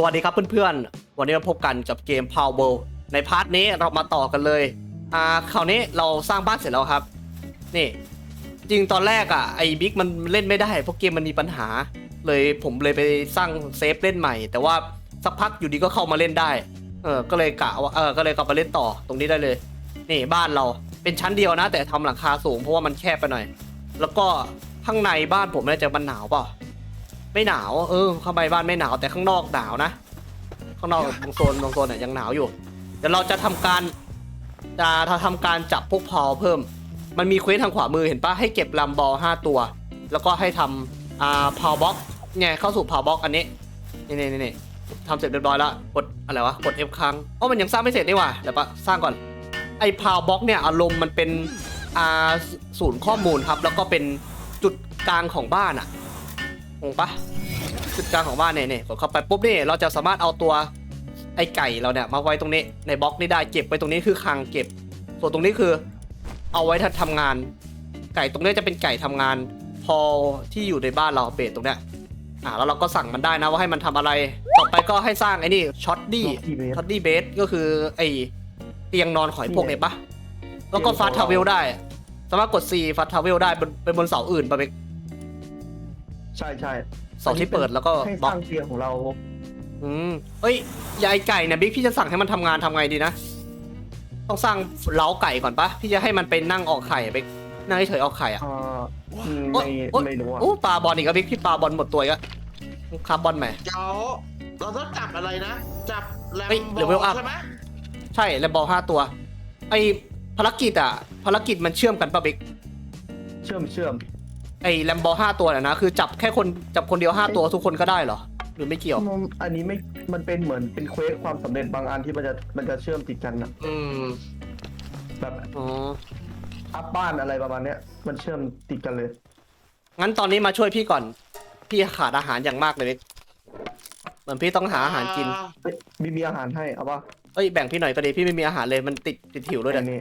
สวัสดีครับเพื่อนๆ วันนี้เราพบกันกับเกม Power World ในพาร์ทนี้เรามาต่อกันเลย อ่า คราวนี้เราสร้างบ้านเสร็จแล้วครับ นี่ จริงตอนแรกอะไอ้บิ๊กมันเล่นไม่ได้เพราะเกมมันมีปัญหา เลยผมเลยไปสร้างเซฟเล่นใหม่ แต่ว่าสักพักอยู่ดีก็เข้ามาเล่นได้ เออ ก็เลยกะว่า เออ ก็เลยกลับมาเล่นต่อตรงนี้ได้เลย นี่บ้านเรา เป็นชั้นเดียวนะ แต่ทำหลังคาสูงเพราะว่ามันแคบไปหน่อย แล้วก็ข้างในบ้านผมน่าจะมันหนาวเปล่า ไม่หนาว เออเข้าไปบ้านไม่หนาวแต่ข้างนอกหนาวนะ ข้างนอกบางโซนบางโซนเนี่ยยังหนาวอยู่ เดี๋ยวเราจะทำการจะทำการจับพวกพอเพิ่ม มันมีเควสทางขวามือเห็นปะให้เก็บลำบอลห้าตัว แล้วก็ให้ทำอ่าพาวบ็อกเนี่ยเข้าสู่พาวบ็อกอันนี้นี่นี่นี่นี่ทำเสร็จเรียบร้อยแล้วกดอะไรวะกด F ครั้งอ๋อมันยังสร้างไม่เสร็จนี่หว่าเดี๋ยวปะสร้างก่อนไอ้พาวบ็อกเนี่ยอารมณ์มันเป็นอ่าศูนย์ข้อมูลครับ แล้วก็เป็นจุดกลางของบ้านอะ งงปะจุดกลางของบ้านเนี่ยเนี่ยกดเข้าไปปุ๊บนี่เราจะสามารถเอาตัวไอ้ไก่เราเนี่ยมาไว้ตรงนี้ในบล็อกนี้ได้เก็บไว้ตรงนี้คือคลังเก็บ ส่วนตรงนี้คือ เอาไว้ถ้าทำงาน ไก่ตรงนี้จะเป็นไก่ทำงาน พอที่อยู่ในบ้านเราเบสตรงเนี้ยอ่าแล้วเราก็สั่งมันได้นะว่าให้มันทำอะไร ต่อไปก็ให้สร้างไอ้นี่ช็อตดี้ที่เบสช็อตดี้เบสก็คือไอ้เตียงนอนของไอ้พวกเนี่ยปะแล้วก็เตียงฟาสทาวเวลได้ สามารถกด C ฟาสทาวเวลได้บนเป็นบนเสาอื่นปะเบก ใช่ใช่เสาที่เปิดแล้วก็ให้บสล็อกร้างเตียงของเราอืมเอ้ยยายไก่เนี่ยบิ๊กพี่จะสั่งให้มันทำงานทำไงดีนะ ต้องสร้างเล้าไก่ก่อนปะพี่จะให้มันไปนั่งออกไข่ไปนั่งเฉยๆออกไข่อะเอ่ออืมโอ๊ยไม่โอ๊ย ไม่รู้อะโอ้ปลาบอลอีกแล้วบิ๊กพี่ปลาบอลหมดตัวอีกแล้วคาร์บอนไหม เดี๋ยวเราต้องจับอะไรนะ จับแลมเฮ้ยโบ level up ใช่ไหมใช่แล้วบอลห้าตัว ไอภารกิจอะภารกิจมันเชื่อมกันปะบิ๊กเชื่อมเชื่อม ไอแลมบอลห้าตัวเนี่ยนะ คือจับแค่คนจับคนเดียวห้าตัวทุกคนก็ได้เหรอ หรือไม่เกี่ยวอืมอันนี้ไม่ มันเป็นเหมือนเป็นเควสความสำเร็จบางอันที่มันจะมันจะเชื่อมติดกันนะอืมแบบอ๋ออัพบ้านอะไรประมาณเนี้ย มันเชื่อมติดกันเลย งั้นตอนนี้มาช่วยพี่ก่อน พี่ขาดอาหารอย่างมากเลยบิ๊กเหมือนพี่ต้องหาอาหารกินอ่าเอ้ยมีมีอาหารให้เอาปะเอ้ยแบ่งพี่หน่อยก็ดีพี่ไม่มีอาหารเลยมันติดติดหิวด้วยอัเนี่ยนนี้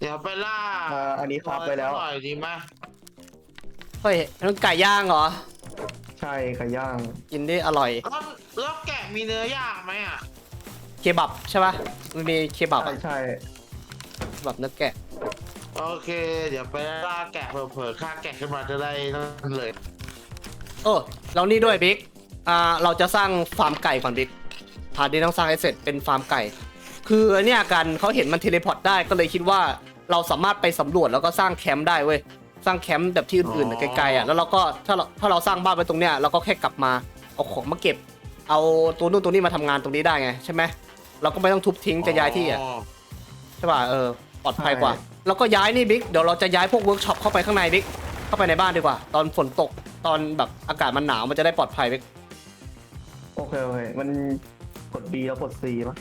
เดี๋ยวไปล่าอ่าอันนี้ครับไปแล้ว อร่อยดีไหม เฮ้ยนั่นไก่ย่างเหรอ ใช่ไก่ย่าง กินได้อร่อย แล้วแล้วแกะมีเนื้อย่างไหมอะเคบับใช่ปะมันมีเคบับใช่อะใช่เคบับเนื้อแกะ โอเค เดี๋ยวไปล่าแกะเผลอๆฆ่าแกะขึ้นมาจะได้นั่นเลยเออแล้วนี่ด้วยบิ๊ก อ่า เราจะสร้างฟาร์มไก่ก่อนบิ๊กพาร์ทนี้ต้องสร้างให้เสร็จเป็นฟาร์มไก่ คือเนี่ยกันเขาเห็นมันเทเลพอร์ตได้ก็เลยคิดว่าเราสามารถไปสำรวจแล้วก็สร้างแคมป์ได้เว้ย สร้างแคมป์แบบที่อื่นๆน่ะไกลๆอะแล้วเราก็ถ้าเราถ้าเราสร้างบ้านไว้ตรงเนี้ยเราก็แค่กลับมาเอาของมาเก็บ เอาตัวนู่นตัวนี้มาทำงานตรงนี้ได้ไงใช่ไหมเราก็ไม่ต้องทุบทิ้งจะย้ายที่อะใช่ป่ะเออปลอดภัยกว่า แล้วก็ย้ายนี่บิ๊กเดี๋ยวเราจะย้ายพวกเวิร์กช็อปเข้าไปข้างในบิ๊กเข้าไปในบ้านดีกว่า ตอนฝนตกตอนแบบอากาศมันหนาวมันจะได้ปลอดภัยบิ๊กโอเคโอเคมันกด B แล้วกด C มั้ย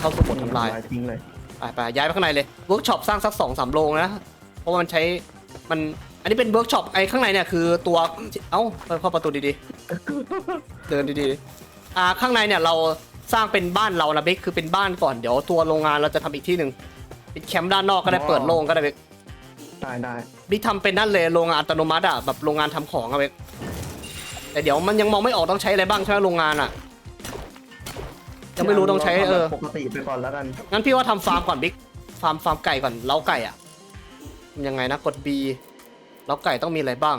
เข้าสู่บททำลายทิ้งเลยไปไปย้ายไปข้างในเลยเวิร์กช็อปสร้างสักสองสามโรงนะเพราะว่ามันใช้ มันอันนี้เป็นเวิร์กช็อปไอ้ข้างในเนี่ยคือตัวเอ้าเปิดเข้าประตูดีๆ เดินดีๆอ่าข้างในเนี่ยเราสร้างเป็นบ้านเรานะบิ๊กคือเป็นบ้านก่อนเดี๋ยวตัวโรงงานเราจะทำอีกที่หนึ่งเป็นแคมป์ด้านนอกก็ได้เปิดโล่งก็ได้บิ๊กได้ได้บิ๊กทำเป็นนั่นเลยโรงงานอัตโนมัติอะแบบโรงงานทำของอะเบ๊กแต่เดี๋ยวมันยังมองไม่ออกต้องใช้อะไรบ้างใช่ไหมโรงงานอะยังไม่รู้ต้องใช้เออ ปกติไปก่อนแล้วกัน งั้นพี่ว่าทำฟาร์มก่อนบิ๊กฟาร์มฟาร์มไก่ก่อนเล้าไก่อะทำ ยังไงนะกด B เล้าไก่ต้องมีอะไรบ้าง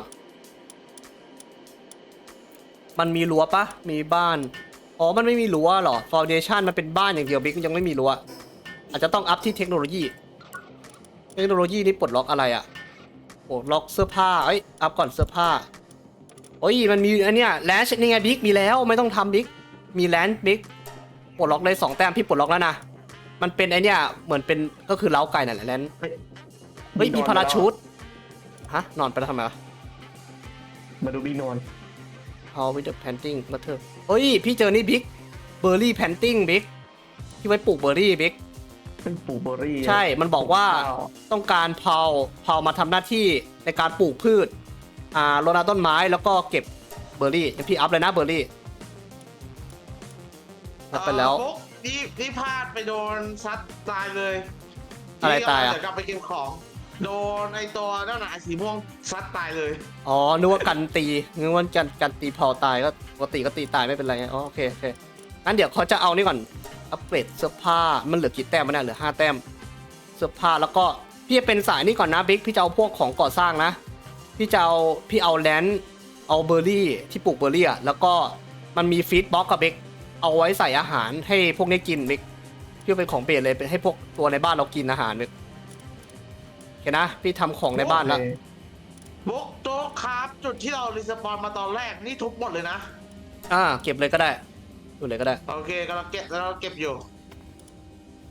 มันมีรั้วปะมีบ้านอ๋อมันไม่มีรั้วหรอฟาวเดชันมันเป็นบ้านอย่างเดียวบิ๊กยังไม่มีรั้วอาจจะต้องอัพที่เทคโนโลยี เทคโนโลยีนี่ปลดล็อกอะไรอะปลดล็อกเสื้อผ้าเอ้ยอัพก่อนเสื้อผ้าโอ้ยมันมีอันเนี้ยแลนชนี่ไงบิ๊กมีแล้วไม่ต้องทำบิ๊กมีแลนชบิ๊กปลดล็อกได้สองแต้มพี่ปลดล็อกแล้วนะมันเป็นไอเนี้ยเหมือนเป็นก็คือเล้าไก่นั่นแหละแลน เฮ้ย มีพาราชูดฮะ นอนไปแล้วทำไมวะมาดูบีนอน How with the planting matter เฮ้ย พี่เจอนี่บิ๊กเบอร์รี่แพนติ้งบิ๊กที่ไว้ปลูกเบอร์รี่บิ๊กเป็นปลูกเบอร์รี่ใช่ มันบอกว่าข้าวต้องการเพาเพามาทำหน้าที่ในการปลูกพืช อ่ารดน้ำต้นไม้แล้วก็เก็บเบอร์รี่อย่างพี่อัพเลยนะเบอร์รี่นับไปแล้ว เอ่อปุ๊บนี่นี่พลาดไปโดนซัดตายเลยอะไรตายอะ เดี๋ยวกลับไปเก็บของ โดนไอตัวนั่นน่ะไอ้สีม่วงซัดตายเลย อ๋อ นึกว่ากันตี นึกว่ากันกันตีพอตายก็ปกติก็ตีตายไม่เป็นไรอ๋อโอเคโอเค งั้นเดี๋ยวเขาจะเอานี่ก่อน อัปเกรดเสื้อผ้า มันเหลือกี่แต้มมันเนี่ยเหลือห้าแต้ม เสื้อผ้าแล้วก็พี่จะเป็นสายนี่ก่อนนะบิ๊ก พี่จะเอาพวกของก่อสร้างนะ พี่จะเอาพี่เอาแลนด์เอาเบอร์รี่ที่ปลูกเบอร์รี่อะแล้วก็มันมีฟีดบ็อกกับบิ๊ก เอาไว้ใส่อาหารให้พวกนี้กินบิ๊กพี่เป็นของเปลี่ยนเลยเป็นให้พวกตัวในบ้านเรากินอาหารบิ๊ก เคนะ พี่ทำของในบ้านแล้วโอเคบุ๊กโจ๊กครับจุดที่เรารีสปอนมาตอนแรกนี่ทุบหมดเลยนะ อ่า เก็บเลยก็ได้ดูเลยก็ได้ โอเคกำลังเก็บกำลังเก็บอยู่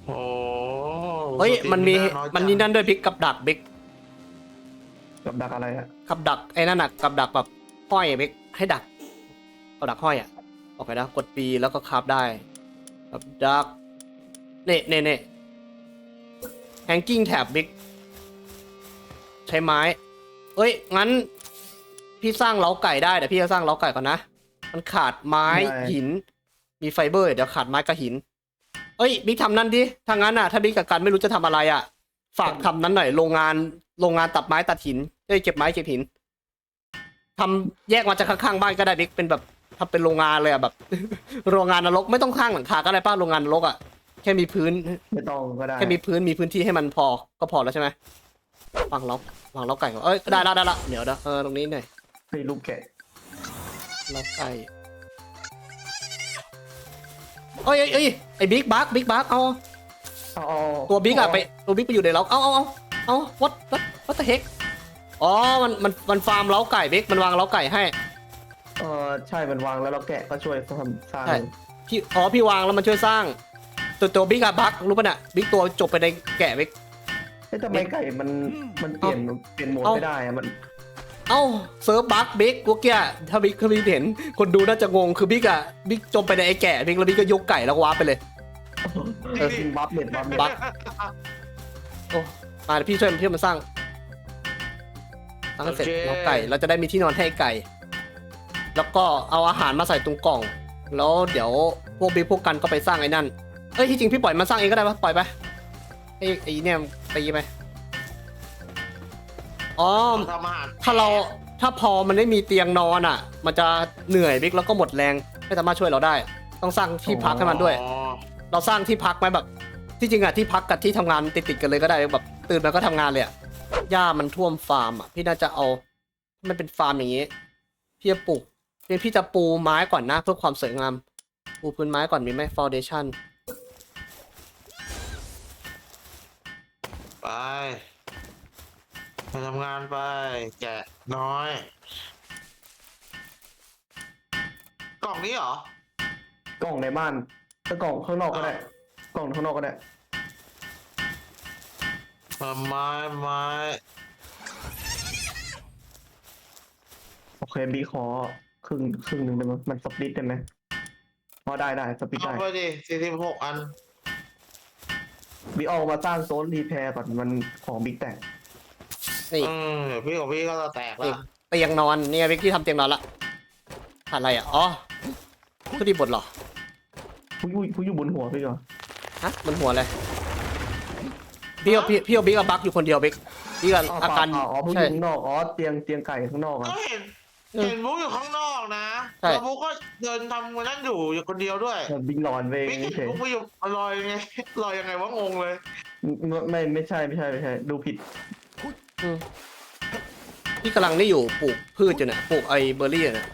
โอ้เฮ้ยสติมันมีอยจังมันนี่นั่นด้วยบิ๊กกับดักบิ๊กกับดักอะไรอะกับดักไอ้นั่นน่ะกับดักแบบห้อยอะบิ๊กให้ดักกับดักห้อยอะโอเคนะ กดปีแล้วก็คาบได้กับดักเน่เน่เน่แฮงกิ้งแท็บบิ๊ก ใช้ไม้ เอ้ย งั้น พี่สร้างเล้าไก่ได้แต่พี่จะสร้างเล้าไก่ก่อนนะ มันขาดไม้หิน มีไฟเบอร์ เดี๋ยวขาดไม้กับหิน เอ้ยบิ๊กทำนั่นดิถ้างั้นอะ ถ้าบิ๊กกับกันไม่รู้จะทำอะไรอะ ฝากทำนั้นหน่อย โรงงาน โรงงานตัดไม้ตัดหิน เอ้ย เก็บไม้เก็บหินทำแยกมาจากข้างๆบ้านก็ได้บิ๊กเป็นแบบทำเป็นโรงงานเลยอะแบบ โรงงานนรกไม่ต้องข้างหลังคาก็ได้ป้าโรงงานนรกอะ แค่มีพื้น ไม่ต้องก็ได้แค่มีพื้นมีพื้นที่ให้มันพอก็พอแล้วใช่ไหม วางล็อกวางล็อกไก่ก่อนเอ้ยได้ได้ได้ละเดี๋ยวเดี๋ยวเออตรงนี้หน่อยให้ลูกแกะล็อกไก่เอ้ยเอ้ยเอ้ยไอ้บิ๊กบักบิ๊กบักเอาเอาเอาตัวบิ๊กอะไปตัวบิ๊กไปอยู่ในเล้าเอาเอาเอาเอา what what what the heck อ๋อมันมันมันฟาร์มเล้าไก่บิ๊กมันวางเล้าไก่ให้ เออใช่มันวางแล้วเราแกะก็ช่วยทำสร้างใช่ พี่อ๋อพี่วางแล้วมันช่วยสร้าง ตัวตัวบิ๊กอะบักรู้ป่ะเนี่ยบิ๊กตัวจบไปในแกะบิ๊ก เฮ้ยทำไมไก่มันมันเปลี่ยนเปลี่ยนโหมดเอาไม่ได้อะมันเอ้าเซิร์ฟบักบิ๊กกูเกี้ยถ้าบิ๊กถ้าบิ๊กเห็น คนดูน่าจะงงคือบิ๊กอะบิ๊กจมไปในไอ้แกะบิ๊กแล้วบิ๊กก็ยกไก่แล้วก็วาร์ปไปเลย เออบัฟเน็ตบัฟเน็ตบักโอ้มาเดี๋ยวพี่ช่วยพี่มันสร้างสร้างให้เสร็จเล้าไก่ เราจะได้มีที่นอนให้ไก่ แล้วก็เอาอาหารมาใส่ตรงกล่อง แล้วเดี๋ยวพวกบิ๊กพวกกันก็ไปสร้างไอ้นั่นเอ้ยที่จริงพี่ปล่อยมันสร้างเองก็ได้ปะปล่อยไปไอ้ไอ้เนี่ย ตีไปอ๋อทำอาหารถ้าเราถ้าพอมันไม่มีเตียงนอนอะ มันจะเหนื่อยบิ๊กแล้วก็หมดแรงไม่สามารถช่วยเราได้ ต้องสร้างที่พักให้มันด้วย อ๋อเราสร้างที่พักไหมแบบ ที่จริงอะที่พักกับที่ทำงานติดติดๆกันเลยก็ได้แบบตื่นมาก็ทำงานเลยอะหญ้ามันท่วมฟาร์มอะพี่น่าจะเอามันเป็นฟาร์มอย่างงี้พี่จะปลูกพี่พี่จะปูไม้ก่อนนะเพื่อความสวยงาม ปูพื้นไม้ก่อนมีไหมฟ u n เดชั่น ไปไปทำงานไป แกะน้อย กล่องนี้เหรอ กล่องในบ้านถ้ากล่องข้างนอกก็ได้ กล่องข้างนอกก็ได้ ไม้ไม้โอเคบีขอครึ่งครึ่งหนึ่งได้ไหมมันสปลิตได้ไหมพอได้ได้สปลิตเอาได้ ไปดิสี่สิบหกอัน บีออกมาสร้างโซนรีแพร์ก่อนมันของบิ๊กแตกนี่อืมเดี๋ยวพี่ของพี่ก็จะแตกนี่ละเตียงนอนเนี่ยวิกที่ทำเตียงนอนละผ่านอะไรอะอ๋อผู้ดีบทเหรอผู้อยู่ผู้อยู่บนหัวพี่ก่อนฮะมันหัวอะไรพี่เอาพี่พี่เอาบิ๊กกับบักอยู่คนเดียวบิ๊กบิ๊กกับอาการอ๋อผู้อใช่ยู่ข้างนอกอ๋อเตียงเตียงไก่ข้างนอกอะก็เห็นเออเห็นบุ๊กอยู่ข้างนอกนะ ใช่ แล้วบุ๊กก็เดินทำนั่นอยู่อยู่คนเดียวด้วยเออบิ๊กนอนเวงบิ๊กเห็นเฉยบุ๊กไปอยู่ลอยยังไงลอยยังไงวะงงเลยไม่ไม่ไม่ใช่ไม่ใช่ไม่ใช่ ดูผิด อืมพี่กำลังได้อยู่ปลูกพืชอยู่เนี่ยปลูกไอ้เบอร์รี่อยู่เนี่ย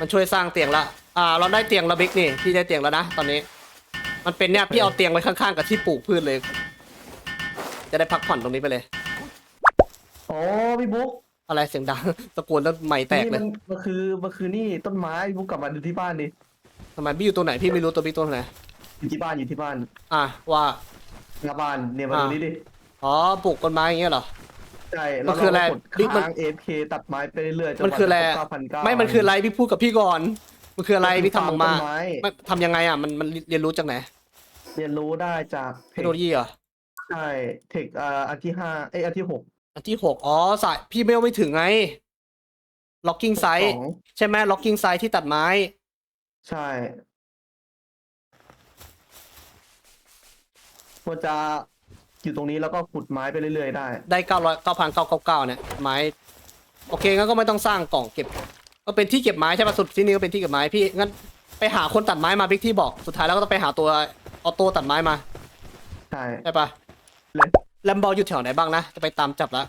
มันช่วยสร้างเตียงละ อ่า เราได้เตียงแล้วบิ๊กนี่พี่ได้เตียงแล้วนะตอนนี้ มันเป็นเนี่ยพี่เอาเตียงไว้ข้างๆกับที่ปลูกพืชเลย จะได้พักผ่อนตรงนี้ไปเลย อ๋อพี่บุ๊กอะไรเสียงดัง ตะโกนแล้วไม่แตกนี่เลมัยนมันคือมันคือนี่ต้นไม้พี่บุ๊กกลับมาดูที่บ้านดิทำไมพี่อยู่ตัวไหนพี่ไม่รู้ตัวพี่ตัวไหนอยู่ที่บ้านอยู่ที่บ้านอะว่า หน้าบ้านเนี่ยมาดูอ่า นี่ดิอ๋อปลูกต้นไม้อย่างเงี้ยเหรอ ใช่มันคืออะไรกดบิ๊กมัน ค้าง AFK ตัดไม้ไปเรื่อยๆจนมันคืออะไรเก้าพันเก้าไม่มันคืออะไรพี่พูดกับพี่ก่อน มันคืออะไรพี่ทำออกมาต้นไม้มันทำยังไงอะมันมันเรียนรู้จากไหนเรียนรู้ได้จากเทคโนโลยีเหรอใช่เทคอ่าอันที่ห้าเอ้ยอันที่หก อันที่หกอ๋อสายพี่ไม่เอาไม่ถึงไง locking ส site องใช่ไหม locking site ที่ตัดไม้ ใช่มันจะอยู่ตรงนี้แล้วก็ขุดไม้ไปเรื่อยๆได้ ได้เก้าร้อยเก้าพันเก้าเก้าเก้าเนี่ยไม้โอเคงั้นก็ไม่ต้องสร้างกล่องเก็บ ก็เป็นที่เก็บไม้ใช่ป่ะสุดที่นี่ก็เป็นที่เก็บไม้พี่งั้นไปหาคนตัดไม้มาบิ๊กที่บอกสุดท้ายแล้วก็ต้องไปหาตัวออโต้ตัดไม้มาใช่ ใช่ปะเลย แลมบอลอยู่แถวไหนบ้างนะ จะไปตามจับละ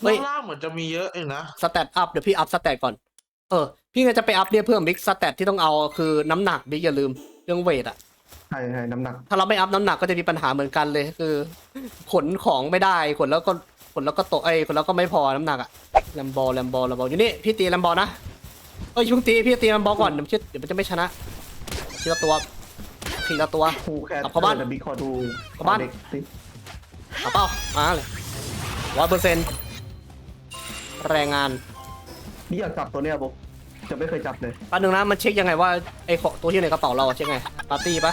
เฮ้ย ข้างล่างเหมือนจะมีเยอะเองนะ สแตทอัพเดี๋ยวพี่อัพสแตทก่อน เออ พี่ก็จะไปอัพเนี่ยเพิ่มบิ๊กสแตทที่ต้องเอาคือน้ำหนักบิ๊กอย่าลืมเรื่องเวทอะใช่ใช่น้ำหนัก ถ้าเราไม่อัพน้ำหนักก็จะมีปัญหาเหมือนกันเลย คือ ขนของไม่ได้ขนแล้วก็ขนแล้วก็ตกไอ้ยขนแล้วก็ไม่พอน้ำหนักอะแลมบอลแลมบอลแลมบอลอยู่นี่พี่ตีแลมบอลนะเอ้ยช่วงตีพี่ตีแลมบอลก่อนเดี๋ยวมันจะเดี๋ยวมันจะไม่ชนะทีละตัว ทีละตัว ครูแค่กลับเข้าบ้าน บิ๊กขอดูเข้าบ้านเด็กสิเอาเป้ามาเลยร้อยเปอร์เซ็นต์แรงงานนี่อยากจับตัวเนี้ยบุ๊กจะไม่เคยจับเลยแป๊บนึงนะมันเช็คยังไงว่าไอ้ของตัวที่อยู่ในกระเป๋าเราอะเช็คไงปาร์ตี้ปะ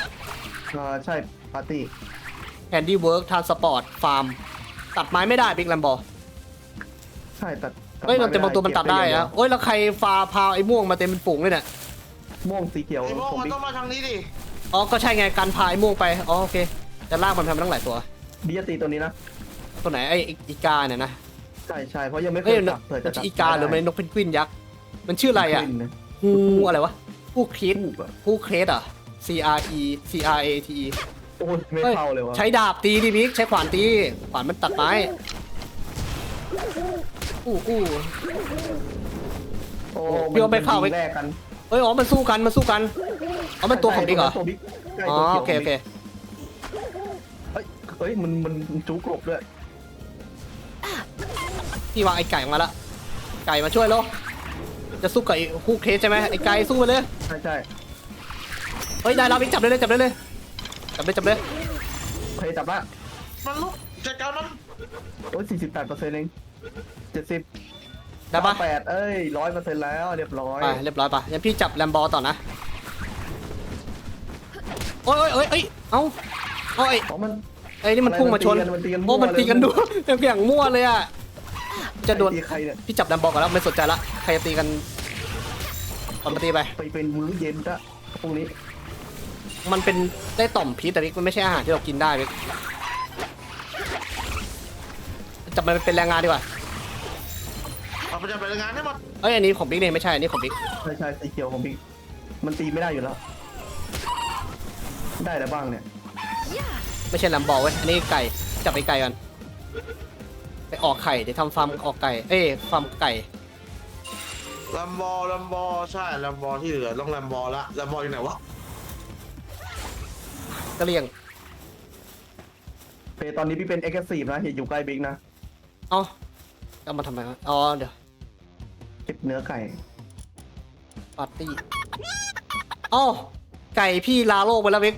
อ่าใช่ปาร์ตี้แฮนดี้เวิร์กทานสปอร์ตฟาร์มตัดไม้ไม่ได้บิ๊กแลมบอใช่ตัดเฮ้ยมันแต่บางตัวมันตัดได้นะโอ้ยแล้วใครฟาพาไอ้ม่วงมาเต็มเป็นฝูงเลยเนี่ยม่วงสีเขียวไอ้โม่งของมันบิ๊กต้องมาทางนี้ดิ อ๋อ ก็ใช่ไงการพาไอ้ม่วงไป อ๋อโอเค จะลากมันทำตั้งหลายตัวบิ๊กจะตีตัวนี้นะ ตัวไหนไอ้อีอีกาเนี่ยนะใช่ใช่เพราะยังไม่เคเฮ้ยยจับเผื่อจะมันจับอีกาหรือมันนกเพนกวินยักษ์ มันชื่ออะไรอะขึ้นนฮูอะไรวะฮูครีดทูบอะฮูเครสอะ C R E C R A T E โอ้ยไม่เฮ้ยเข้าเลยวะใช้ดาบตีดิบิ๊กใช้ขวานตี ขวานมันตัดไม้อู้อู้ โอ้พี่ว่าไม่เข้ามันไปยิงแรกกันเอ้ยอ๋อมันสู้กันมันสู้กันอ๋อมันตัวของบิ๊กเหรอตัวบิ๊กใช่อ๋อตัวขียวโอเคโอเคเฮ้ยเฮ้ยมันมันมันจุกกบด้วยพี่วางไอ้ไก่มาละไก่มาช่วยแล้วจะสู้กับไอ้ฮูเครสใช่ไหมไอ้ไก่สู้ไปเลยใช่ใช่เฮ้ยได้แล้วบิ๊กจับเลยเลยจับเลยเลยจับเลยจับเลยเคยจับละมันลุกจัดการมันโอ้ยสี่สิบแปดเปอร์เซ็นต์เองเจ็ดสิบ ได้ปะแปดเอ้ยร้อยเปอร์เซ็นต์แล้วเรียบร้อยไปเรียบร้อยปะงั้นพี่จับแลมบอต่อนะโอ้ยโอ้ยโอ้ยเอ้ยเอ้าเอ้ยเพราะมัน ไอ้นี่มันพุ่งมาชนมันตีกันโอ้มันตีกันมั่ดูวเลยอย่างมั่วเลยอะจะโดนตีใครเนี่ยพี่จับแลมบอก่อนแล้วไม่สนใจละใครจะตีกันตอนมาตีไป ไปเป็นมื้อเย็นละพวกนี้มันเป็นได้ต่อมพิษแต่บิ๊กมันไม่ใช่อาหารที่เรากินได้บิ๊กจับมันเป็นแรงงานดีกว่า เอาไปจับไปงานให้หมดเอ้ยอันนี้ของบิ๊กเนี่ยไม่ใช่อันนี้ของบิ๊กใช่ใช่สีเขียวของบิ๊กมันตีไม่ได้อยู่แล้ว ได้แล้วบ้างเนี่ย ไม่ใช่แลมบอเว้ยอันนี้ไก่จับไอ้ไก่กันไปออกไข่เดี๋ยวทำฟาร์มออกไก่ เอ้ยฟาร์มไก่แลมบอแลมบอใช่แลมบอที่เหลือต้องแลมบอละแลมบออยู่ไหนวะก็เลี่ยงเปตอนนี้พี่เป็นเอ็กซ์ซีฟนะอย่าอยู่ใกล้บิ๊กนะ เอ้าเอามาทำไมวะอ๋อเดี๋ยว เก็บเนื้อไก่ ปาร์ตี้อ๋อไก่พี่ลาโลกไปแล้วบิ๊ก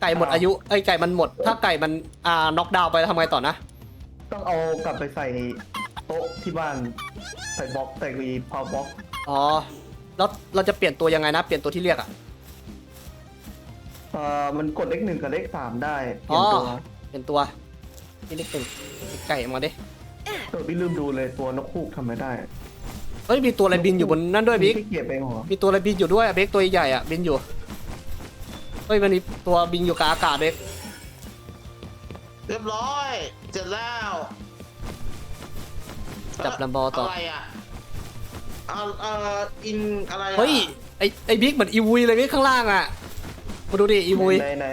ไก่หมดอายุเอ้ยไก่มันหมด ถ้าไก่มันอ่าน็อกดาวน์ไปแล้วทำไงต่อนะ ต้องเอากลับไปใส่โต๊ะที่บ้าน ใส่บล็อกใส่รีพาวบล็อกอ๋อแล้วเราจะเปลี่ยนตัวยังไงนะ เปลี่ยนตัวที่เรียกอะ เอ่อมันกดเลขหนึ่งกับเลขสามได้เปอ๋ลี่อยนตัวเปลี่ยนตัวที่เรียกเป็นไก่มาดิ เออพี่ลืมดูเลยตัวนกคูกทำไม่ได้ เฮ้ยมีตัวอะไรบินอยู่บนนั่นด้วยบิ๊กพี่เก็บเองเหรอมีตัวอะไรบินอยู่ด้วยอะบิ๊กตัวใหญ่อะบินอยู่เฮ้ยมันมีตัวบินอยู่กับอากาศบิ๊กเรียบร้อยเสร็จแล้วจับแลมบอต่ออะไรอะเอ่อเอ่ออินอะไรอะเฮ้ยไอไอบิ๊กเหมือนอีวุยเลยบิ๊กข้างล่างอะมาดูดิอีวุยไหนไหน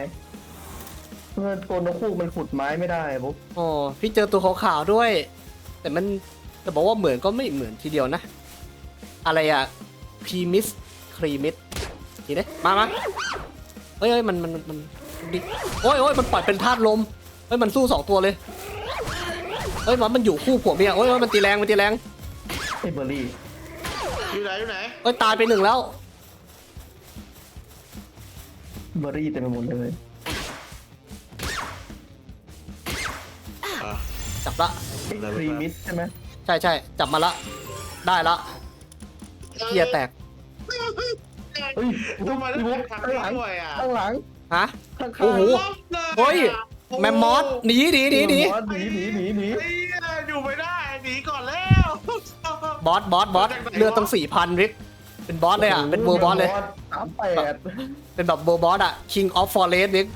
เมื่อตัวนกคูกมันขุดไม้ไม่ได้บุ๊กอ๋อพี่เจอตัวขาวๆด้วย แต่มันจะบอกว่าเหมือนก็ไม่เหมือนทีเดียวนะ อะไรอะพีมิสครีมิสทีนี้มามาเฮ้ยเฮ้ยมันมันมันมันดิโอ้ยโอ้ยมันปล่อยเป็นธาตุลมเฮ้ยมันสู้สองตัวเลยเฮ้ยมันมันอยู่คู่ผัวเมียโอ้ยโอ้ยมันตีแรงมันตีแรงไอ้เบอร์รี่อยู่ไหนอยู่ไหนเฮ้ยตายไปหนึ่งแล้วเบอร์รี่เต็มไปหมดเลยอะจับละไอ้ครีมิสใช่ไหมใช่ใช่จับมาละได้ละ เกียร์แตก เฮ้ยทำไมต้องทำข้างหลังด้วยอะข้างหลังฮะ ข้างๆโอ้โห เฮ้ย แมมมอสหนีหนีหนีหนีหนีหนีหนีหนีอยู่ไม่ได้หนีก่อนแล้วบอสบอสบอสเลือดตั้งสี่พันริกเป็นบอสเลยอะ เป็นเวอร์บอสเลยสามแปดเป็นแบบโบบอสอะ King of Forest บิ๊ก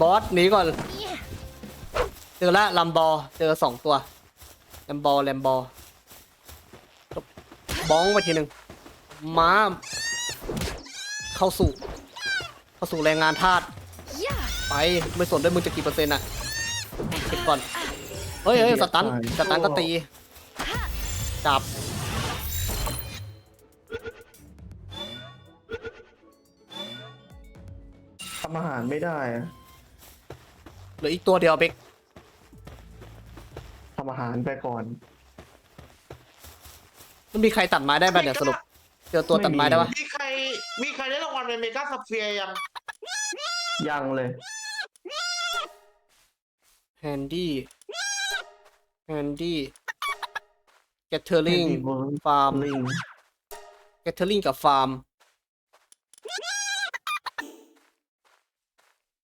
บอสหนีก่อน เจอละลัมบอเจอสองตัวแลมบอแลมบอ บ้องไปทีหนึ่งม้า เข้าสู่ เข้าสู่แรงงานทาสไปไม่สนด้วยมึงจะกี่เปอร์เซ็นต์อะเก็บก่อนเฮ้ยเฮ้ยสตันสตันก็ตีจับทำอาหารไม่ได้อะเหลืออีกตัวเดียวเบกทำอาหารไปก่อน มันมีใครตัดไม้ได้บ้างเนี่ยสรุปเจอตัวตัดไม้ได้ปะมีใคร มีใครได้รางวัลเป็นเมกาสเฟียยัง ยังเลยแฮนดี้แฮนดี้แกทเทอร์ลิงฟาร์มลิงแกทเทอร์ลิงกับฟาร์ม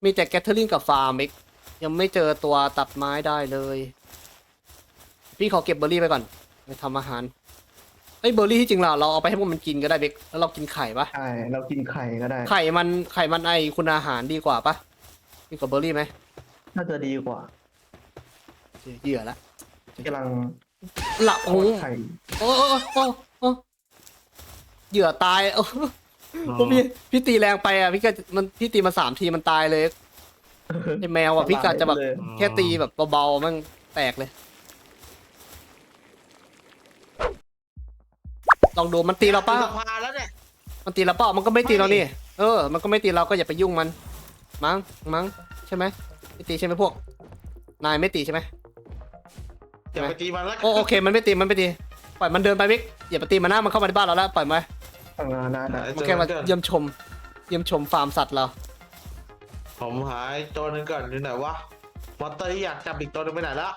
มีแต่แกทเทอร์ลิงกับฟาร์มเอกยังไม่เจอตัวตัดไม้ได้เลย พี่ขอเก็บเบอร์รี่ไปก่อน ไปทำอาหาร เอ้ยเบอร์รี่ที่จริงเราเราเอาไปให้พวกมันกินก็ได้เบกแล้วเรากินไข่ปะใช่เรากินไข่ก็ได้ ไข่มันไข่มันไอคุณอาหารดีกว่าปะดีกว่าเบอร์รี่ไหมน่าจะดีกว่าเหยื่อละกำลังหลับโอ้ไข่โอ้โอ้โอ้โอ้เหยื่อตายโอ้โอ้พี่พี่ตีแรงไปอะพี่ก็มันพี่ตีมาสามทีมันตายเลยไอแมวอะพี่กะจะแบบเลยแค่ตีแบบเบาๆมันแตกเลย ลองดูมันตีเราป้าสภาแล้วเนี่ยมันตีเราเปล่ามันก็ไม่ตีเรานี่ เออ มันก็ไม่ตีเราก็อย่าไปยุ่งมัน มั้งมั้งใช่ไหมไม่ตีใช่ไหมพวก นายไม่ตีใช่ไหมอย่าไปตีมันแล้วโอโอเคมันไม่ตีมันไม่ตีปล่อยมันเดินไปวิกอย่าไปตีมันหน้ามันเข้ามาในบ้านเราแล้วปล่อยมันไปทำงานนะนะมันแค่มาเยี่ยมชม เยี่ยมชมฟาร์มสัตว์เราผมหายตัวหนึงก่อนอยู่ไหนวะมอเตอร์ที่อยากจับอีกตัวหนึงไปไหนแล้ว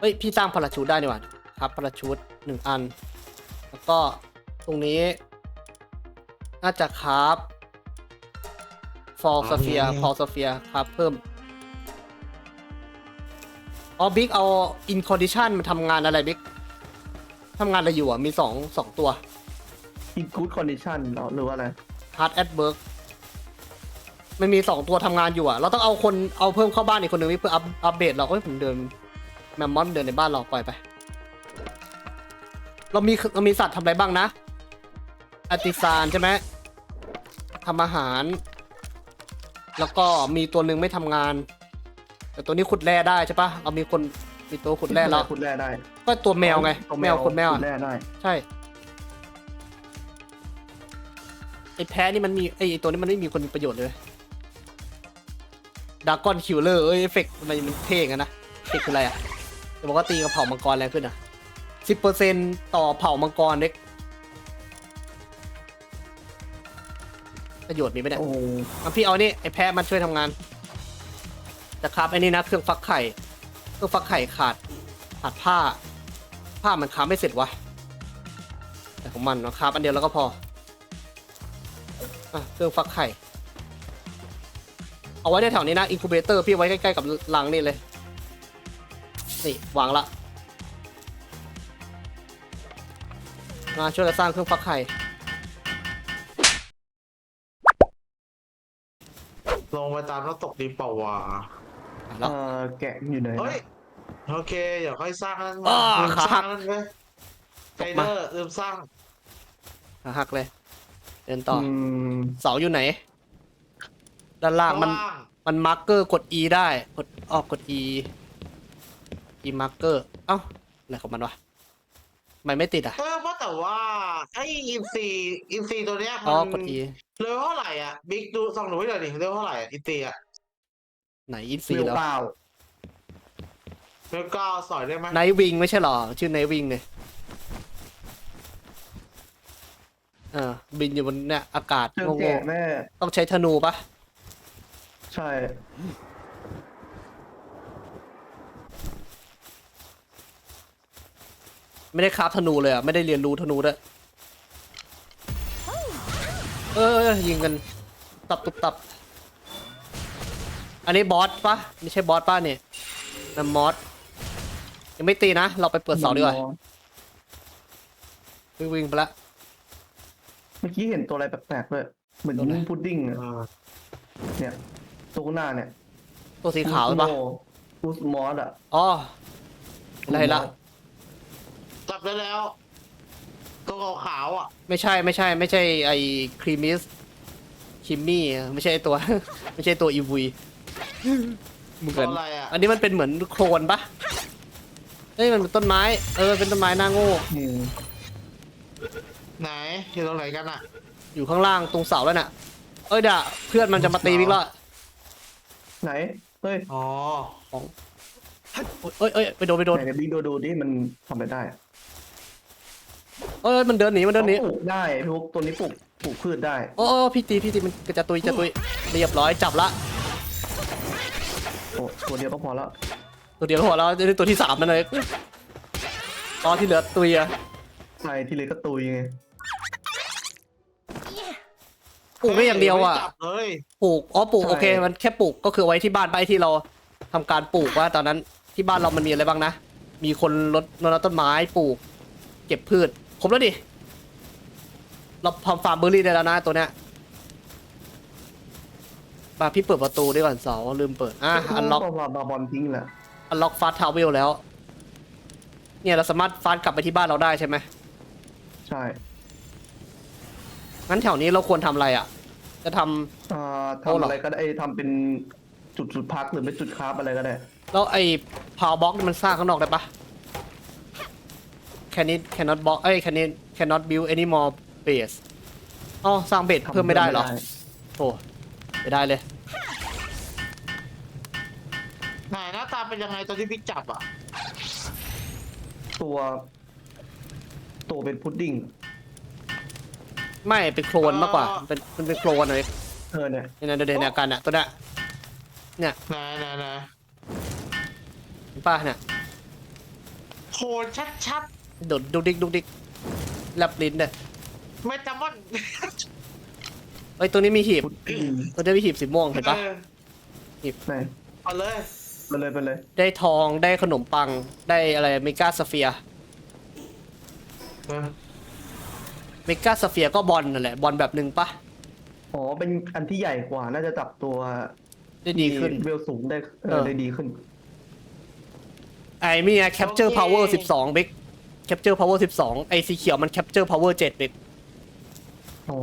เฮ้ย พี่สร้างพาราชูดได้นี่หว่าครับพาราชูดหนึ่งอัน แล้วก็ตรงนี้ น่าจะครับฟอลสเฟียฟอลสเฟียครับเพิ่มอ๋อบิ๊กเอาอินคอนดิชันมาทำงานอะไรบิ๊กทำงานอะไรอยู่อะ มีสองสองตัวอีกกู๊ดคอนดิชันเหรอหรือว่าอะไร Hard at Work มันมีสองตัวทำงานอยู่อะ เราต้องเอาคนเอาเพิ่มเข้าบ้านอีกคนหนึ่งเพื่ออัพอัปเดตเราเอ้ยผมเดิน แมมมอนเดินในบ้านเราปล่อยไป เรามีเรามีสัตว์ทำอะไรบ้างนะอาติซานใช่ไหมทำอาหาร แล้วก็มีตัวหนึ่งไม่ทำงาน แต่ตัวนี้ขุดแร่ได้ใช่ปะเรามีคนมีตัวขุดแร่แล้วขุดแร่ได้ ก็ตัวแมวไงตัวแมวคนแมวขุอะดแร่ได้ใช่ไอ้แพ้นี่มันมีไอ้ตัวนี้มันไม่มีคนมีประโยชน์เลยดากอนคิวเลอร์เอ้ยเอฟเฟกต์ทำไมมันเท่กันนะเอฟเฟกต์คืออะไรอะ จะบอกว่าตีกับเผ่ามังกรแรงขึ้นอะสิบเปอร์เซ็นต่อเผ่ามังกรเล็กประโยชน์มีไหมเนี่ยโอ้เอาพี่เอานี่ไอ้แพ้มันช่วยทำงานแต่ครับไอ้นี่นะเครื่องฟักไข่ เครื่องฟักไข่ขาดขาดผ้า ผ้ามันค้าไม่เสร็จวะแต่ของมันเนาะครับอันเดียวแล้วก็พออะเครื่องฟักไข่ เอาไว้ในแถวนี้นะอินคูเบเตอร์พี่ไว้ใกล้ๆกับรังนี่เลย นี่วางละ มาช่วยกันสร้างเครื่องฟักไข่ ลงไปตามน้ำตกดีเปล่าวะอะเอแล้วอแกะอยู่ไหนนะเฮ้ย โอเค เดี๋ยวค่อยสร้างนั้นอ้อลืมขาสหัร้าก งนั้นไว้ไทเดอร์ลืมสร้าง ขาหักเลย เดินต่ออมเสาอยู่ไหน ด้านล่างมันข้างมันมาร์กเกอร์กด E ได้ กดออกกด E E มาร์กเกอร์เอ้าอะไรของมันวะทำไมไม่ติดอะ เออเพราะแต่ว่าไอ้อินซีอินซีตัวเนี้ยอ๋อมันกด E เลเวลเท่าไหร่อะบิ๊กดูส่องหนูให้หน่อยดิเลเวลเท่าไหร่อะอินซีอะไหนอินซีเร็วแล้วเปล่าเลเวลเก้าสอยได้ไหมไนท์วิงไม่ใช่หรอ ชื่อไนท์วิงเลยเออบินอยู่บนเนี่ยอากาศเจอโง่แกะแน่ๆต้องใช้ธนูปะใช่ ไม่ได้คราฟธนูเลยอะ ไม่ได้เรียนรู้ธนูด้วยเออยิงกัน ตับตุบตับ อันนี้บอสปะไม่ใช่บอสป้าเนี่ยนั่นมอสยังไม่ตีนะ เราไปเปิดเสาดีกว่าวิ่งวิ่งไปละเมื่อกี้เห็นตัวอะไรแปลกๆด้วยเหมือนตัวไหนพุดดิ้งอะอ่าเนี่ยตัวข้างหน้าเนี่ย ตัวสีขาวใช่ปะอูสมอสอะอ๋ออะไรละ จับได้แล้วตัวขาวๆอะ ไม่ใช่ไม่ใช่ ไม่ใช่ไอ้ครีมิสคิมมี่ไม่ใช่ไอ้ตัว ไม่ใช่ตัวอีวีเหมืตัวอนอะไรอะอันนี้มันเป็นเหมือนโคลนปะเฮ้ยมันเป็นต้นไม้ เออเป็นต้นไม้หน้าโง่อืมไหนอยู่ตรงไหนกันอะ อยู่ข้างล่างตรงเสาแล้วน่ะ เอ้ยเด่ะเพื่อนมันจะมาตีวิกแล้วไหน เฮ้ย อ๋อ ของเอ้ยเอ้ยไปโดนไปโดนไหนกับบิ๊กดูดูดิมันทำอะไรได้อะ เอ้ยมันเดินหนีมันเดินหนีปลูกได้ทุกตัวนี้ปลูกปลูกพืชได้โอ้โอ้พี่ตีพี่ตีมันกระจะตุยจะตุยเรียบร้อยจับละโอ้ตัวเดียวก็พอแล้วตัวเดียวพอแล้วนี่ตัวที่สามนั่นเลยตอนที่เหลือตุยอะใช่ที่เหลยก็ตุยไงปลูกได้อย่างเดียวอะไม่จับเลยปลูกอ๋อปลูกโอเคมันแค่ปลูกก็คือไว้ที่บ้านไปที่เราทำการปลูกว่าตอนนั้นที่บ้านเรามันมีอะไรบ้างนะมีคนรดรดต้นไม้ปลูก เก็บพืช ครบแล้วดิ เราทำฟาร์มเบอร์รี่ได้แล้วนะตัวเนี้ยมาพี่เปิดประตูด้วยก่อนเสาลืมเปิด อะ อันล็อกบาบาบอลทิ้งแหละอันล็อกฟาสทาวเวลแล้ว เนี่ยเราสามารถฟาสกลับไปที่บ้านเราได้ใช่ไหม ใช่ งั้นแถวนี้เราควรทำอะไรอะ จะทำอ่าโอ้ทำเหรอออะไรก็ได้เอ้ยทำเป็นจุดจุดพักหรือเป็นจุดคราฟอะไรก็ได้ แล้วไอ้พาวบ็อกมันสร้างข้างนอกได้ปะ Can it cannot block เอ้ย Can it cannot build any more base อ๋อสร้างเบสเพิ่มไม่ได้เหรอโอ้ไม่ได้เลย ไหนหน้าตาเป็นยังไงตอนที่พี่จับอะ ตัว ตัวเป็นพุดดิ้ง ไม่เป็นโคลนมากกว่า เป็นมันเป็นโคลนเลยเธอเนี่ยเนี่ยเดี๋ยวเดี๋ยวเนี่ยกันอะตัวเนี้ยเนี่ยไหนไหนไหนเห็นป้าเนี่ยโคนชัดโดดดุกดิกดุกดิกแลบลิ้นเนี่ยๆไม่จำว่าเอ้ยตัวนี้มีหีบพุดดิ้งตัวนี้มีหีบสีม่วงเห็นปะออไหนเอาเลยไปเลยไปเลยได้ทองได้ขนมปังได้อะไรเมกาสเฟียเออเมกาสเฟียก็บอลนั่นแหละบอลแบบหนึ่งปะอ๋อเป็นอันที่ใหญ่กว่าน่าจะจับตัวได้ดีขึ้น เวลสูงได้เอเอออ ได้ดีขึ้นไอ้มีไง capture power 12บิ๊ก capture power 12 ไอ้สีเขียวมัน capture power 7บิ๊กอ๋อ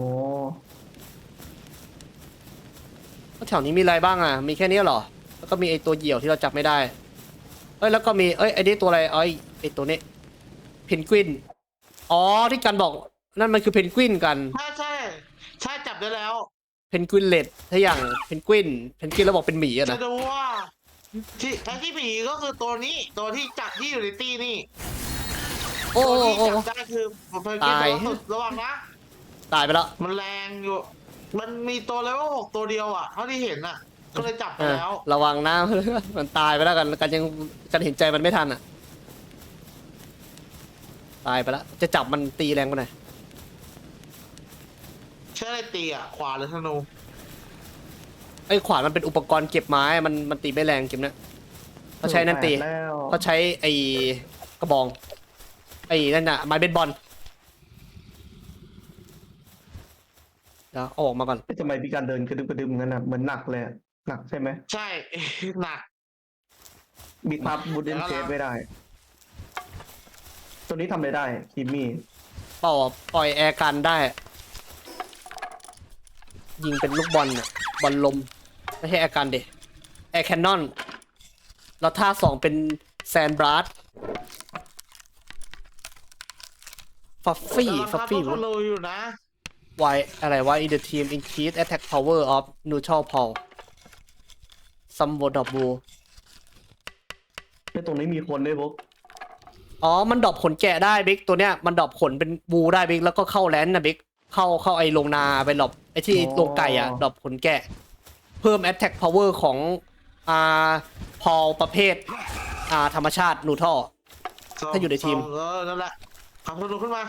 แล้วแถวนี้มีอะไรบ้างอะ มีแค่นี้เหรอ แล้วก็มีไอ้ตัวเหยี่ยวที่เราจับไม่ได้ เอ้ยแล้วก็มีเอ้ยไอ้นี่ตัวอะไรเอ้ยไอ้ตัวนี้เพนกวิน อ๋อที่กันบอกนั่นมันคือเพนกวินกันใช่ใช่ใช่จับได้แล้วเพนกวินเลดถ้าอย่างเพนกวินเพนกวินเราบอกเป็นหมีอะจะนะดูว่าที่ไอ้ที่ผีก็คือตัวนี้ ตัวที่จับที่อยู่ในตี้นี่ โอ้ตัวโอ้ที่โอ้จับได้คือผมเคยคิดตายว่าสุดระวังนะ ตายไปแล้ว มันแรงอยู่ มันมีตัวเลเวลหกตัวเดียวอะ เท่าที่เห็นอะ ก็เลยจับไปเออแล้ว ระวังนะมันตายไปแล้วกัน กันยังกันเห็นใจมันไม่ทันอะ ตายไปแล้ว จะจับมันตีแรงไปหน่อยใช่ตีอะ ขวาหรือธนู ไอ้ขวานมันเป็นอุปกรณ์เก็บไม้ มันมันตีไม่แรงเก็บนะเขาใช้นั่นตีแปดแล้วเขาใช้ไอ้กระบอง ไอ้นั่นน่ะไม้เบสบอลเดี๋ยวเอาออกมาก่อน เอ๊ะทำไมพี่การเดินกระดึบกระดึบงั้นน่ะเหมือนหนักเลยอะหนักใช่ไหมใช่ หนัก มีพับบูดเดนแล้วเชล่ะสไม่ได้ ตัวนี้ทำอะไรได้คิมมี่ เป่าปล่อยแอร์กันได้ ยิงเป็นลูกบอลน่ะบอลลม ไม่ใช่แอร์กันเดแอร์แคนนอน แล้วท่าสองเป็นแซนบรัส ฟัฟฟี่กำลังฟัฟทำฟี่ลูกธนูอยู่นะ why อะไรวะ in the team increase attack power of neutral pole some word of blue ในตรงนี้มีคนด้วยพวกอ๋อ มันดรอปขนแกะได้บิ๊กตัวเนี้ย มันดรอปขนเป็นบูได้บิ๊กแล้วก็เข้าแลนด์นะบิ๊กเข้าเข้าไอโรงนาไปดรอปไอที่โรงไก่อะดรอปขนแกะ เพิ่ม attack power ของอ่าพอลประเภทอ่าธรรมชาตินูทอถ้าอยู่ในทีมสงเออนั่นแหละ ขับธนูขึ้นมา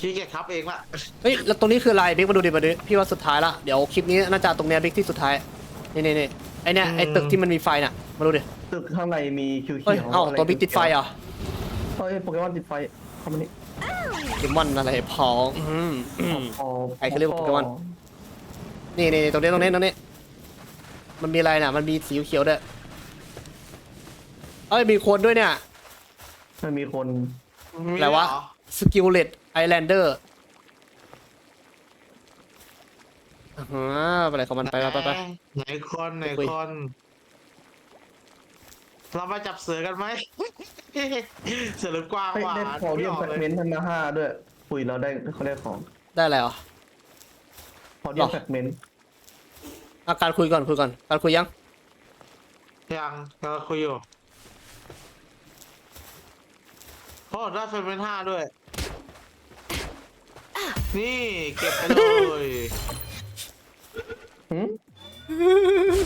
ขี้เกียจครับเองละเฮ้ยแล้วตรงนี้คืออะไรบิ๊กมาดูดิมาดูดิพี่ว่าสุดท้ายละเดี๋ยวคลิปนี้น่าจะตรงเนี้ยบิ๊กที่สุดท้ายนี่นี่นี่ไอเนี้ยไอตึกที่มันมีไฟน่ะมาดูดิตึกข้างในมีเขียวๆเฮ้ยเอ้าะไรตัวบิ๊กติดไฟเหรอเฮ้ยโปเกมอนติดไฟเข้ามานี่โปเกมอนอะไรพองอืมอืมอ๋อใครเขาเรียกว่าโปเกมอนนี่นี่ตรงนี้ตรงนี้ตรงนี้ มันมีอะไรน่ะ มันมีสีเขียวด้วยเอ้ยมีคนด้วยเนี่ย มันมีคนอะไรวะสกิลเลตไอแลนเดอร์อ่าฮะไปไหนของมันไปไปไปไป ไหนคนไหนคุย คนเรามาจับเสือกันไหม เสือหรือกวางเฮ้ยวะได้พอเรียมแฟกเมนต์ทันมาห้าด้วยคุยเราได้เขาได้ของได้อะไรอะพอเรียหรมอ แฟกเมนต์อาการคุยก่อนคุยก่อน การคุยยัง ยังเราคุยอยู่ โอ้ได้เฟรมเป็นห้าด้วย นี่เก็บไปเลยหืม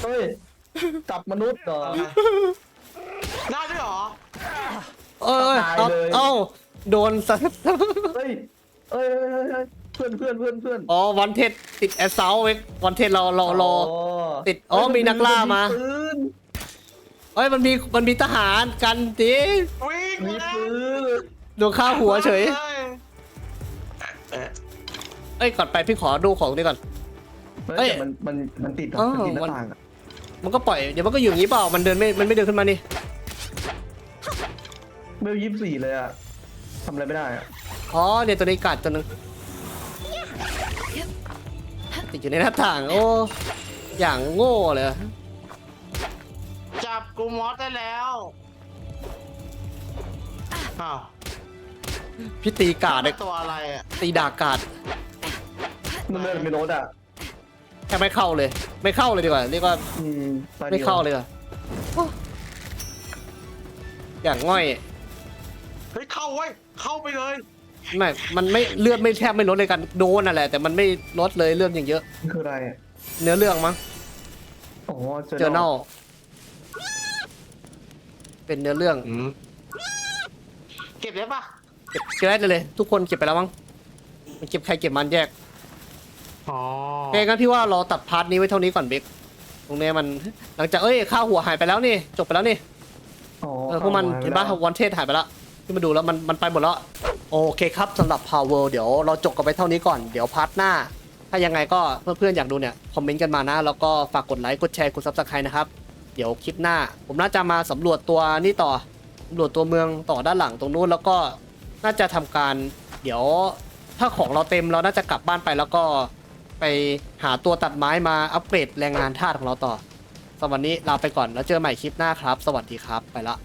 เฮ้ยจับมนุษย์เหรออะไรได้ด้วยเหรอ เอ้ยตายเอาเลย เอ้าโดนสัเฮ้ยเอ้ยเอ้ยเอ้ยเอ้ยเพื่อนเพื่อนเพื่อนเพื่อนอ๋อวันเทศติดแอสเซลเว้ยวันเทศเราเรารอ ติดอ๋อเฮ้ยมีนักล่ามา ปืน เอ้ยมันมีมันมีทหารกันดิวิ่งมีแล้วปืนโดนฆ่าหัวเฉยเอ๊ะเอ้ยก่อนไปพี่ขอดูของนี่ก่อนเฮ้เฮ้ยยมันมันมันติดเหรออ๋อมันติดหมันน้าต่างอะมันก็ปล่อยเดี๋ยวมันก็อยู่อย่างนี้เปล่ามันเดินไม่มันไม่เดินขึ้นมานี่เบลยี่สิบสี่เลยอะทำอะไรไม่ได้อะอ๋อเนี่ยตัวนี้กัดตัวหนึงติดอยู่ในหน้าต่างโอ้อย่างโง่เลย จับกูมอสได้แล้วอ้าวพี่ตีกาดได้เนี่ยตัวอะไรอะตีดากกาดมันเดินไม่โน้ตอะแค่ไม่เข้าเลย ไม่เข้าเลยดีกว่าเรียกว่าอืมตไม่เข้าเลยอะโอ้อย่างง่อยเฮ้ยเข้าเว้ยเข้าไปเลย ไม่มันไม่เลือดไม่แทบไม่ลดเลยกันโดนน่ะแหละแต่มันไม่ลดเลยเลือดอย่างเยอะมันคืออะไรอะเนื้อเรื่องมั้งอ๋อเจอเนล เป็นเนื้อเรื่องเก็บได้ปะเก็บเก็บได้เลย ทุกคนเก็บไปแล้วมั้งมันเก็บใครเก็บมันแยกอ๋อโอเคงั้นพี่ว่าเราตัดพาร์ทนี้ไว้เท่านี้ก่อนเบกตรงเนี้ยมันหลังจากเอ้ยข้าวหัวหายไปแล้วนี่จบไปแล้วนี่อ๋อเออพวกมันอาเห็นปะแล้ววันเทศหายไปแล้วที่มาดูแล้วมันมันไปหมดแล้ว โอเคครับสำหรับ Power เดี๋ยวเราจบกันไปเท่านี้ก่อนเดี๋ยวพาร์ทหน้า ถ้ายังไงก็เพื่อนๆอยากดูเนี่ย คอมเมนต์กันมานะ แล้วก็ฝากกดไลค์ กดแชร์ กด Subscribe นะครับ เดี๋ยวคลิปหน้า ผมน่าจะมาสำรวจตัวนี่ต่อสำรวจตัวเมืองต่อด้านหลังตรงนู้นแล้วก็น่าจะทำการเดี๋ยวถ้าของเราเต็มเราน่าจะกลับบ้านไปแล้วก็ไปหาตัวตัดไม้มาอัปเกรดแรงงานทาสของเราต่อสำหรับวันนี้ลาไปก่อนแล้วเจอกันใหม่คลิปหน้าครับ สวัสดีครับไปละ